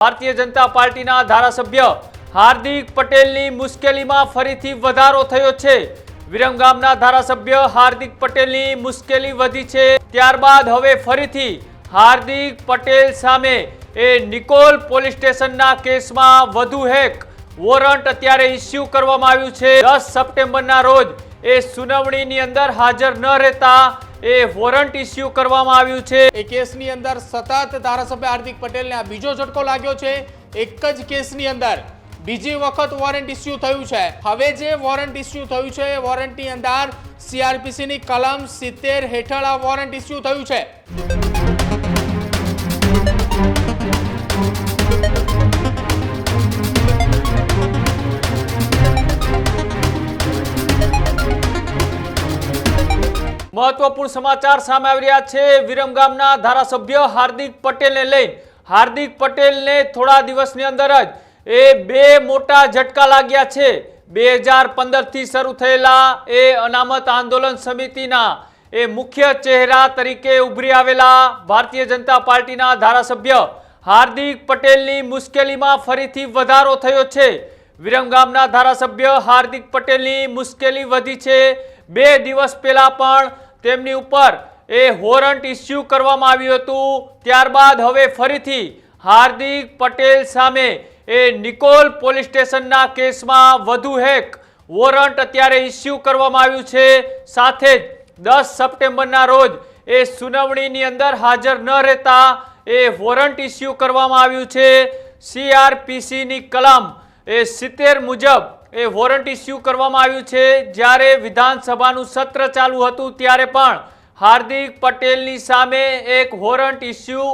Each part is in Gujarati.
ભારતીય જનતા પાર્ટીના ધારાસભ્ય હાર્દિક પટેલની મુશ્કેલીમાં ફરીથી વધારો થયો છે. વિરમગામના ધારાસભ્ય હાર્દિક પટેલની મુશ્કેલી વધી છે. ત્યારબાદ હવે ફરીથી હાર્દિક પટેલ સામે એ નિકોલ પોલીસ સ્ટેશનના કેસમાં વધુ હેક વોરંટ અત્યારે ઇસ્યુ કરવામાં આવ્યું છે. દસ સપ્ટેમ્બરના રોજ એ સુનાવણીની અંદર હાજર ન રહેતા એ વોરંટ ઇસ્યુ કરવામાં આવ્યું છે. એ કેસની અંદર સતત ધારાસભ્ય હાર્દિક પટેલને આ બીજો ઝટકો લાગ્યો છે. એક જ કેસની અંદર બીજી વખત વોરંટ ઇસ્યુ થયું છે. હવે જે વોરંટ ઇસ્યુ થયું છે, એ વોરંટની અંદર સીઆરપીસીની કલમ સિત્તેર હેઠળ આ વોરંટ ઇસ્યુ થયું છે. મહત્વપૂર્ણ સમાચાર સામે આવી રહ્યા છે. વિરમગામના ધારાસભ્ય હાર્દિક પટેલને લઈને હાર્દિક પટેલને થોડા દિવસની અંદર જ એ બે મોટા ઝટકા લાગ્યા છે. બે હજાર પંદરથી શરૂ થયેલા એ અનામત આંદોલન સમિતિના એ મુખ્ય ચહેરા તરીકે ઉભરી આવેલા ભારતીય જનતા પાર્ટીના ધારાસભ્ય હાર્દિક પટેલની મુશ્કેલીમાં ફરીથી વધારો થયો છે. વિરમગામના ધારાસભ્ય હાર્દિક પટેલની મુશ્કેલી વધી છે. બે દિવસ પહેલા પણ તેમની ઉપર એ વોરંટ ઇસ્યુ કરવામાં આવ્યું હતું. ત્યારબાદ હવે ફરીથી હાર્દિક પટેલ સામે એ નિકોલ પોલીસ સ્ટેશનના કેસમાં વધુ હેક વોરંટ અત્યારે ઇસ્યુ કરવામાં આવ્યું છે. સાથે જ દસ સપ્ટેમ્બરના રોજ એ સુનાવણીની અંદર હાજર ન રહેતા એ વોરંટ ઇસ્યુ કરવામાં આવ્યું છે. સીઆરપીસીની કલમ એ સિત્તેર મુજબ એ વોરંટ ઇસ્યુ કરવામાં આવ્યું છે. જ્યારે વિધાનસભાનું સત્ર ચાલુ હતું, ત્યારે પણ હાર્દિક પટેલની સામે એક વોરંટ ઇસ્યુ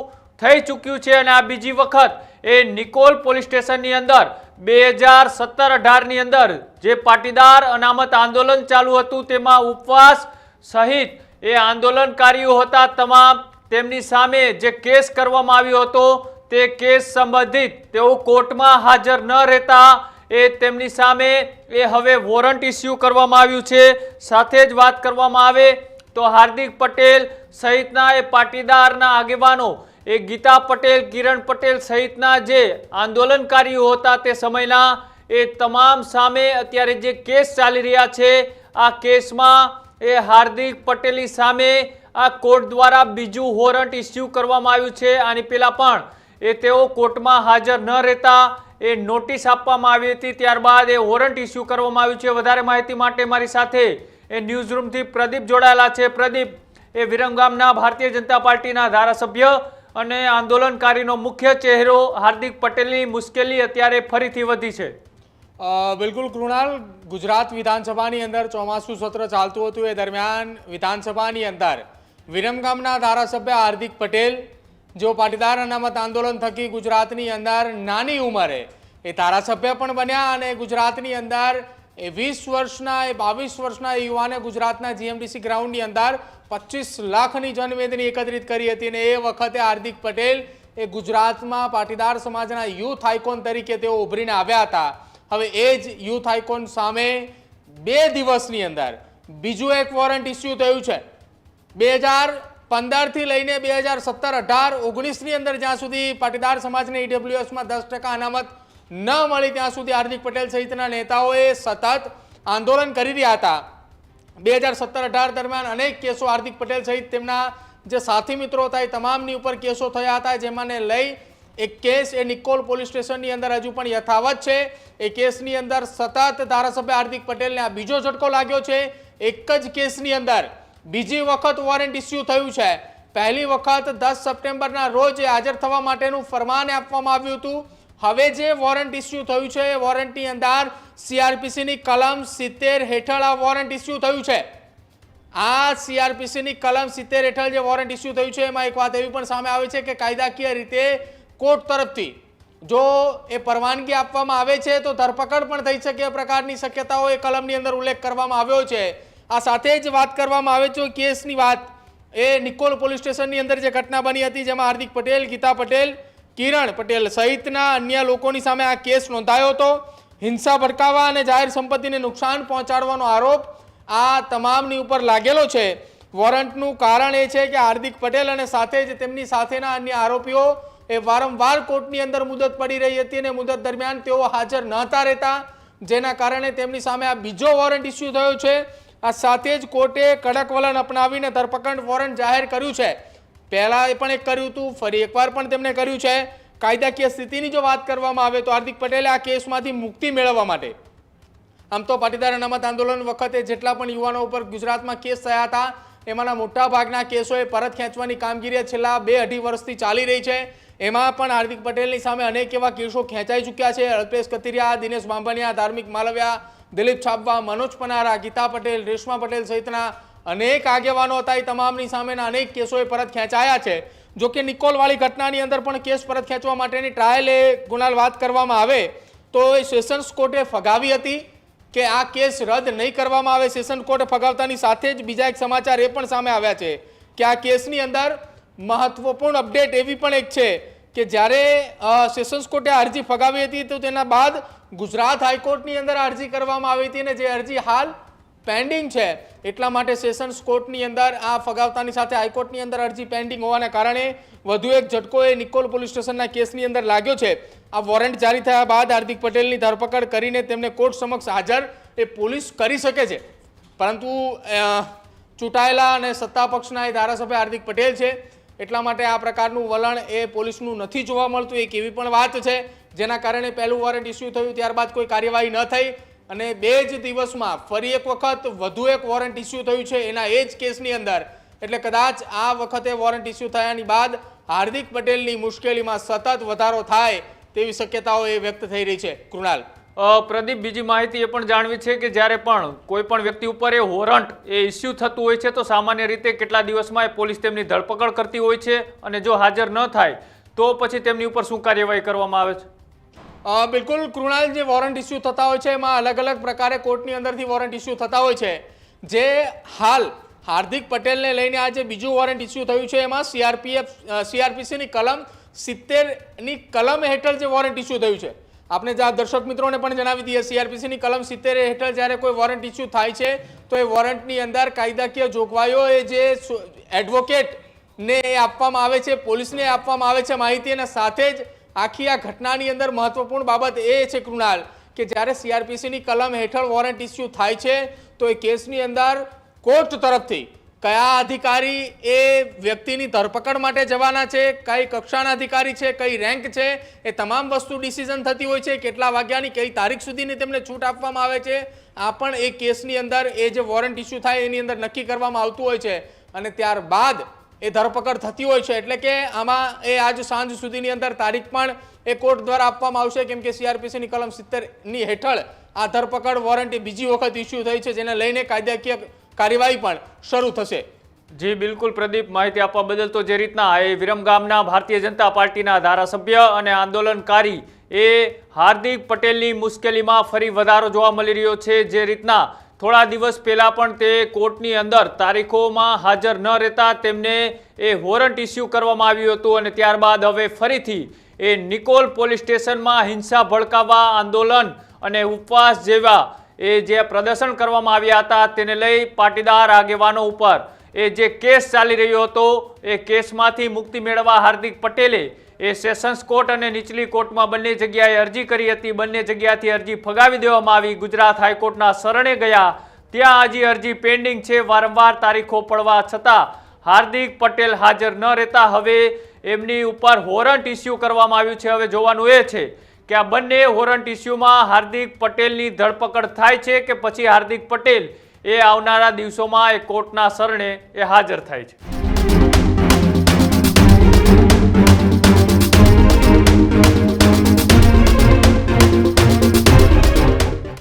થઈ ચૂક્યું છે અને આ બીજી વખત એ નિકોલ પોલીસ સ્ટેશનની અંદર બે હજાર સત્તર અઢારની અંદર જે પાટીદાર અનામત આંદોલન ચાલુ હતું, તેમાં ઉપવાસ સહિત એ આંદોલનકારીઓ હતા. તમામ તેમની સામે જે કેસ કરવામાં આવ્યો હતો, તે કેસ સંબંધિત તેઓ કોર્ટમાં હાજર ન રહેતા એ તેમની સામે એ હવે વોરંટ ઇસ્યુ કરવામાં આવ્યું છે. સાથે જ વાત કરવામાં આવે તો હાર્દિક પટેલ સહિતના એ પાટીદારના આગેવાનો, એ ગીતા પટેલ, કિરણ પટેલ સહિતના જે આંદોલનકારીઓ હતા તે સમયના, એ તમામ સામે અત્યારે જે કેસ ચાલી રહ્યા છે, આ કેસમાં એ હાર્દિક પટેલની સામે આ કોર્ટ દ્વારા બીજું વોરંટ ઇસ્યુ કરવામાં આવ્યું છે. આની પહેલાં પણ એ તેઓ કોર્ટમાં હાજર ન રહેતા એ નોટિસ આપવામાં આવી હતી. ત્યારબાદ એ વોરંટ ઇસ્યુ કરવામાં આવ્યું છે. વધારે માહિતી માટે મારી સાથે એ ન્યૂઝરૂમથી પ્રદીપ જોડાયેલા છે. પ્રદીપ, એ વિરમગામના ભારતીય જનતા પાર્ટીના ધારાસભ્ય અને આંદોલનકારીનો મુખ્ય ચહેરો હાર્દિક પટેલની મુશ્કેલી અત્યારે ફરીથી વધી છે. બિલકુલ કૃણાલ, ગુજરાત વિધાનસભાની અંદર ચોમાસું સત્ર ચાલતું હતું. એ દરમિયાન વિધાનસભાની અંદર વિરમગામના ધારાસભ્ય હાર્દિક પટેલ જો પાટીદાર અનામત આંદોલન થકી ગુજરાતની અંદર નાની ઉંમરે એ ધારાસભ્ય પણ બન્યા અને ગુજરાતની અંદર એ વીસ વર્ષના, એ બાવીસ વર્ષના યુવાને ગુજરાતના જીએમડીસી ગ્રાઉન્ડની અંદર પચીસ લાખની જનમેદની એકત્રિત કરી હતી અને એ વખતે હાર્દિક પટેલ એ ગુજરાતમાં પાટીદાર સમાજના યુથ આઇકોન તરીકે તેઓ ઉભરીને આવ્યા હતા. હવે એ જ યુથ આઇકોન સામે બે દિવસની અંદર બીજું એક વોરંટ ઇસ્યુ થયું છે. બે હજાર પંદરથી લઈને બે હજાર સત્તર અઢાર ઓગણીસની અંદર જ્યાં સુધી પાટીદાર સમાજને ઈડબ્લ્યુએસમાં દસ ટકા અનામત ન મળી, ત્યાં સુધી હાર્દિક પટેલ સહિતના નેતાઓએ સતત આંદોલન કરી રહ્યા હતા. બે હજાર સત્તર અઢાર દરમિયાન અનેક કેસો હાર્દિક પટેલ સહિત તેમના જે સાથી મિત્રો હતા એ તમામની ઉપર કેસો થયા હતા, જેમાંને લઈ એક કેસ એ નિકોલ પોલીસ સ્ટેશનની અંદર હજુ પણ યથાવત છે. એ કેસની અંદર સતત ધારાસભ્ય હાર્દિક પટેલને આ બીજો ઝટકો લાગ્યો છે. એક જ કેસની અંદર બીજી વખત વોરંટ ઇસ્યુ થયું છે. પહેલી વખત દસ સપ્ટેમ્બરના રોજ હાજર થવા માટેનું ફરમાન આપવામાં આવ્યું હતું. હવે જે વોરંટ ઇસ્યુ થયું છે, એ વોરંટની અંદર સીઆરપીસીની કલમ સિત્તેર હેઠળ આ વોરંટ ઇસ્યુ થયું છે. આ સીઆરપીસીની કલમ સિત્તેર હેઠળ જે વોરંટ ઇસ્યુ થયું છે, એમાં એક વાત એવી પણ સામે આવે છે કે કાયદાકીય રીતે કોર્ટ તરફથી જો એ પરવાનગી આપવામાં આવે છે, તો ધરપકડ પણ થઈ શકે એ પ્રકારની શક્યતાઓ એ કલમની અંદર ઉલ્લેખ કરવામાં આવ્યો છે. આ સાથે જ વાત કરવામાં આવે છે કેસની વાત. એ નિકોલ પોલીસ સ્ટેશનની અંદર જે ઘટના બની હતી, જેમાં હાર્દિક પટેલ, ગીતા પટેલ, કિરણ પટેલ સહિતના અન્ય લોકોની સામે આ કેસ નોંધાયો હતો. હિંસા ભડકાવવા અને જાહેર સંપત્તિને નુકસાન પહોંચાડવાનો આરોપ આ તમામની ઉપર લાગેલો છે. વોરંટનું કારણ એ છે કે હાર્દિક પટેલ અને સાથે જ તેમની સાથેના અન્ય આરોપીઓ એ વારંવાર કોર્ટની અંદર મુદત પડી રહી હતી અને મુદત દરમિયાન તેઓ હાજર નહોતા રહેતા, જેના કારણે તેમની સામે આ બીજો વોરંટ ઇસ્યુ થયો છે. આ સાથે જ કોર્ટે કડક વલણ અપનાવીને ધરપકડ વોરંટ જાહેર કર્યું છે. પહેલાં પણ એક કર્યું હતું, ફરી એકવાર પણ તેમણે કર્યું છે. કાયદાકીય સ્થિતિની જો વાત કરવામાં આવે તો હાર્દિક પટેલે આ કેસમાંથી મુક્તિ મેળવવા માટે. આમ તો પાટીદાર અનામત આંદોલન વખતે જેટલા પણ યુવાનો ઉપર ગુજરાતમાં કેસ થયા હતા, એમાંના મોટાભાગના કેસોએ પરત ખેંચવાની કામગીરી છેલ્લા બે અઢી વર્ષથી ચાલી રહી છે. એમાં પણ હાર્દિક પટેલની સામે અનેક એવા કેસો ખેંચાઈ ચૂક્યા છે. અલ્પેશ કતિરિયા, દિનેશ બાંભણિયા, ધાર્મિક માલવિયા દિલીપ છાપવા, મનોજ પનારા, ગીતા પટેલ, રેશમા પટેલ સહિતના અનેક આગેવાનો હતા. એ તમામની સામેના અનેક કેસોએ પરત ખેંચાયા છે. જો કે નિકોલવાળી ઘટનાની અંદર પણ કેસ પરત ખેંચવા માટેની ટ્રાયલ ગુનાલ વાત કરવામાં આવે તો એ સેશન્સ કોર્ટે ફગાવી હતી કે આ કેસ રદ નહીં કરવામાં આવે. સેશન કોર્ટે ફગાવતાની સાથે જ બીજા એક સમાચાર એ પણ સામે આવ્યા છે કે આ કેસની અંદર મહત્વપૂર્ણ અપડેટ એવી પણ એક છે કે જ્યારે સેશન્સ કોર્ટે અરજી ફગાવી હતી તો તેના બાદ ગુજરાત હાઈકોર્ટની અંદર અરજી કરવામાં આવી હતી અને જે અરજી હાલ પેન્ડિંગ છે, એટલા માટે સેશન્સ કોર્ટની અંદર આ ફગાવતાની સાથે હાઈકોર્ટની અંદર અરજી પેન્ડિંગ હોવાના કારણે વધુ એક ઝટકો એ નિકોલ પોલીસ સ્ટેશનના કેસની અંદર લાગ્યો છે. આ વોરંટ જારી થયા બાદ હાર્દિક પટેલની ધરપકડ કરીને તેમને કોર્ટ સમક્ષ હાજર એ પોલીસ કરી શકે છે. પરંતુ ચૂંટાયેલા અને સત્તા પક્ષના એ ધારાસભ્ય હાર્દિક પટેલ છે. એટલા માટે આ પ્રકારનું વલણ એ પોલીસનું નથી જોવા મળતું, એક એવી પણ વાત છે, જેના કારણે પહેલું વોરંટ ઇસ્યુ થયું, ત્યારબાદ કોઈ કાર્યવાહી ન થઈ, અને બે જ દિવસમાં ફરી એક વખત વધુ એક વોરંટ ઇસ્યુ થયું છે, એના એ જ કેસની અંદર. એટલે કદાચ આ વખતે વોરંટ ઇસ્યુ થયાની બાદ હાર્દિક પટેલની મુશ્કેલીમાં સતત વધારો થાય તેવી શક્યતાઓ એ વ્યક્ત થઈ રહી છે. કૃણાલ. પ્રદીપ, બીજી માહિતી એ પણ જાણવી છે કે જ્યારે પણ કોઈ પણ વ્યક્તિ ઉપર એ વોરંટ, એ ઇસ્યુ થતું હોય છે, તો સામાન્ય રીતે કેટલા દિવસમાં એ પોલીસ તેમની ધરપકડ કરતી હોય છે અને જો હાજર ન થાય, તો પછી તેમની ઉપર શું કાર્યવાહી કરવામાં આવે છે? બિલકુલ કૃણાલ, જે વોરંટ ઇસ્યુ થતા હોય છે, એમાં અલગ અલગ પ્રકારે કોર્ટની અંદરથી વોરંટ ઇસ્યુ થતા હોય છે. જે હાલ હાર્દિક પટેલને લઈને આ જે બીજું વોરંટ ઇસ્યુ થયું છે, એમાં સીઆરપીએફ સીઆરપીસીની કલમ સિત્તેરની કલમ હેઠળ જે વોરંટ ઇસ્યુ થયું છે. આપણે જે દર્શક મિત્રોને પણ જણાવી દઈએ સીઆરપીસીની કલમ સિત્તેર હેઠળ જ્યારે કોઈ વોરંટ ઇસ્યુ થાય છે, તો એ વોરંટની અંદર કાયદાકીય જોગવાઈઓ એ જે એડવોકેટને એ આપવામાં આવે છે, પોલીસને આપવામાં આવે છે માહિતી, અને સાથે જ આખી આ ઘટનાની અંદર મહત્વપૂર્ણ બાબત એ છે કૃણાલ, કે જ્યારે સીઆરપીસીની કલમ હેઠળ વોરંટ ઇસ્યુ થાય છે, તો એ કેસની અંદર કોર્ટ તરફથી કયા અધિકારી એ વ્યક્તિની ધરપકડ માટે જવાના છે, કઈ કક્ષાના અધિકારી છે, કઈ રેન્ક છે, એ તમામ વસ્તુ ડિસિઝન થતી હોય છે, કેટલા વાગ્યાની, કઈ તારીખ સુધીની તેમને છૂટ આપવામાં આવે છે, આ પણ એ કેસની અંદર એ જે વોરંટ ઇસ્યુ થાય એની અંદર નક્કી કરવામાં આવતું હોય છે. અને ત્યારબાદ એ ધરપકડ થતી હોય છે, એટલે કે આમાં એ આજ સાંજ સુધીની અંદર તારીખ પણ એ કોર્ટ દ્વારા આપવામાં આવશે, કેમ કે સીઆરપીસીની કલમ સિત્તેરની હેઠળ આ ધરપકડ વોરંટ બીજી વખત ઇસ્યુ થઈ છે, જેને લઈને કાયદાકીય કાર્યવાહી પણ શરૂ થશે. જી, બિલકુલ પ્રદીપ, માહિતી આપવા બદલ તો જે રીતના એ વિરમગામના ભારતીય જનતા પાર્ટીના ધારાસભ્ય અને આંદોલનકારી એ હાર્દિક પટેલની મુશ્કેલીમાં ફરી વધારો જોવા મળી રહ્યો છે. જે રીતના થોડા દિવસ પહેલાં પણ તે કોર્ટની અંદર તારીખોમાં હાજર ન રહેતા તેમને એ વોરંટ ઇસ્યુ કરવામાં આવ્યું હતું અને ત્યારબાદ હવે ફરીથી એ નિકોલ પોલીસ સ્ટેશનમાં હિંસા ભડકાવવા, આંદોલન અને ઉપવાસ જેવા એ જે પ્રદર્શન કરવામાં આવ્યા હતા તેને લઈ પાટીદાર આગેવાનો ઉપર એ જે કેસ ચાલી રહ્યો હતો, એ કેસમાંથી મુક્તિ મેળવવા હાર્દિક પટેલે એ સેશન્સ કોર્ટ અને નીચલી કોર્ટમાં બંને જગ્યાએ અરજી કરી હતી. બંને જગ્યાથી અરજી ફગાવી દેવામાં આવી. ગુજરાત હાઈકોર્ટના શરણે ગયા. ત્યાં હજી અરજી પેન્ડિંગ છે. વારંવાર તારીખો પડવા છતાં હાર્દિક પટેલ હાજર ન રહેતા. હવે એમની ઉપર વોરંટ ઇસ્યુ કરવામાં આવ્યું છે. હવે જોવાનું એ છે કે આ બંને વોરંટ ઇસ્યુમાં હાર્દિક પટેલની ધરપકડ થાય છે કે પછી હાર્દિક પટેલ એ આવનારા દિવસોમાં એ કોર્ટના શરણે એ હાજર થાય છે?